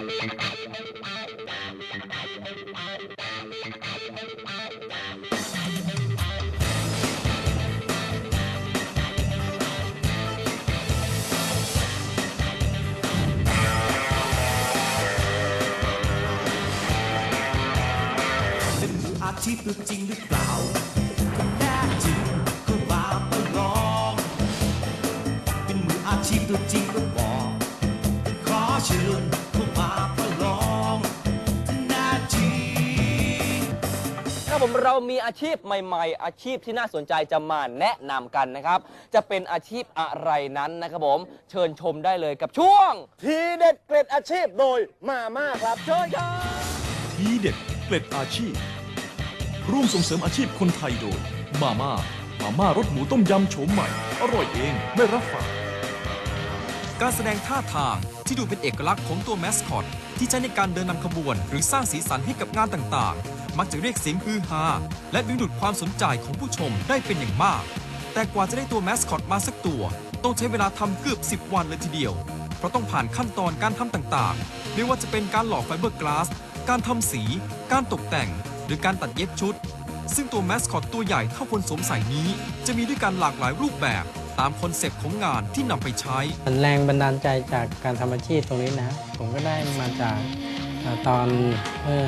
เป็นมืออาชีพตัวจริงหรือเปล่าถ้าแน่จริงก็มาปลอง เป็นมืออาชีพตัวจริงก็บอกขอเชิญ ครับผมเรามีอาชีพใหม่ ๆ อาชีพที่น่าสนใจจะมาแนะนำกันนะครับ จะเป็นอาชีพอะไรนั้นนะครับผมเชิญชมได้เลยกับช่วง ทีเด็ดเกร็ดอาชีพโดยมาม่าครับเชิญครับ ทีเด็ดเกล็ดอาชีพ ร่วมส่งเสริมอาชีพคนไทยโดย มาม่า มาม่ารสหมูต้มยำโฉมใหม่ อร่อยเองไม่รับฝาก การแสดงท่าทางที่ดูเป็นเอกลักษณ์ของตัวแมสคอต ที่ใช้ในการเดินนำขบวน หรือสร้างสีสันให้กับงานต่างๆ มักจะเรียกเสียงฮือฮาและดึงดูดความสนใจของผู้ชมได้เป็นอย่างมาก แต่กว่าจะได้ตัวแมสคอตมาสักตัว ต้องใช้เวลาทำเกือบ 10 วันเลยทีเดียว เพราะต้องผ่านขั้นตอนการทำต่างๆ ไม่ว่าจะเป็นการหล่อไฟเบอร์กลาส การทำสี การตกแต่ง หรือการตัดเย็บชุด ซึ่งตัวแมสคอตตัวใหญ่เท่าคนสวมใส่นี้ จะมีด้วยกันหลากหลายรูปแบบตามคอนเซปต์ของงานที่นำไปใช้ แรงบันดาลใจจากการทำอาชีพตรงนี้นะ ผมก็ได้มาจากตอนเมื่อ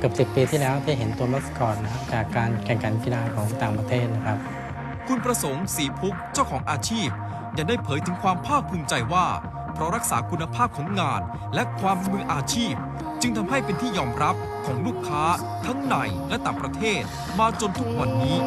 เกือบสิปีที่แล้วที่เห็นตัวมัสคอตนะครับจากการแข่งขันกีฬาของต่างประเทศนะครับ คุณประสงค์สีพุกเจ้าของอาชีพ ยังได้เผยถึงความภาคภูมิใจว่า เพราะรักษาคุณภาพของงาน และความมืออาชีพ จึงทำให้เป็นที่ยอมรับของลูกค้าทั้งในและต่างประเทศมาจนทุกวันนี้